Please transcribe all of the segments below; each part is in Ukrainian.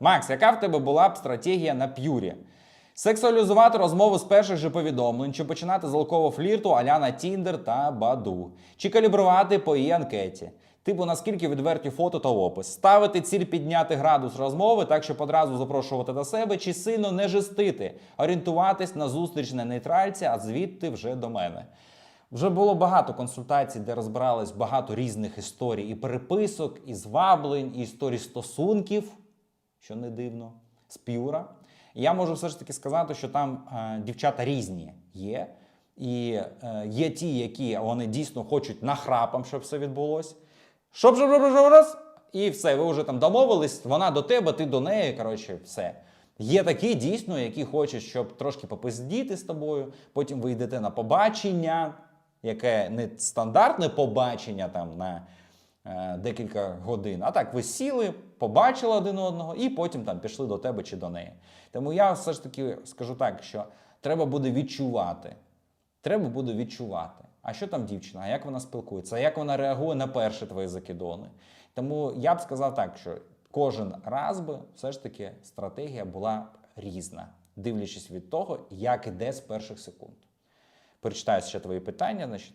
Макс, яка в тебе була б стратегія на п'юрі? Сексуалізувати розмову з перших же повідомлень, чи починати з залкового флірту аля на Тіндер та Баду, чи калібрувати по її анкеті. Типу, наскільки відверті фото та опис, ставити ціль підняти градус розмови, так щоб одразу запрошувати до себе, чи сильно не жестити, орієнтуватись на зустріч на нейтральці, а звідти вже до мене. Вже було багато консультацій, де розбирались багато різних історій і переписок, і зваблень, і історій стосунків, що не дивно, з п'юра. Я можу все ж таки сказати, що там е, дівчата різні є. І е, є ті, які вони дійсно хочуть нахрапом, щоб все відбулося. Щоб щоб, раз, і все, ви вже там домовились, вона до тебе, ти до неї. Коротше, все. Є такі дійсно, які хочуть, щоб трошки попиздіти з тобою, потім ви йдете на побачення, яке не стандартне побачення там на декілька годин. А так, ви сіли, побачили один одного і потім там пішли до тебе чи до неї. Тому я все ж таки скажу так, що треба буде відчувати. Треба буде відчувати. А що там дівчина? А як вона спілкується? А як вона реагує на перші твої закидони? Тому я б сказав так, що кожен раз би все ж таки стратегія була різна, дивлячись від того, як іде з перших секунд. Перечитаю ще твої питання. Значить,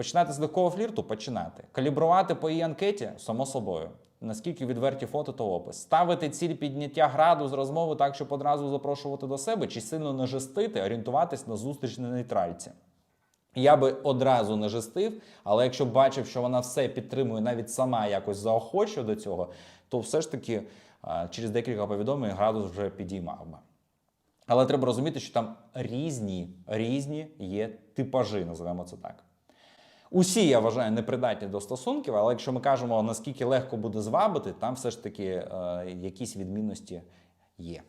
починати з легкого флірту починати. Калібрувати по її анкеті, само собою. Наскільки відверті фото та опис. Ставити ціль підняття граду з розмови так, щоб одразу запрошувати до себе, чи сильно не жестити, орієнтуватись на зустріч на нейтральці. Я би одразу не жестив, але якщо бачив, що вона все підтримує, навіть сама якось заохочує до цього, то все ж таки через декілька повідомлень градус вже підіймав би. Але треба розуміти, що там різні, різні є типажі, називаємо це так. Усі, я вважаю, непридатні до стосунків, але якщо ми кажемо, наскільки легко буде звабити, там все ж таки е, якісь відмінності є.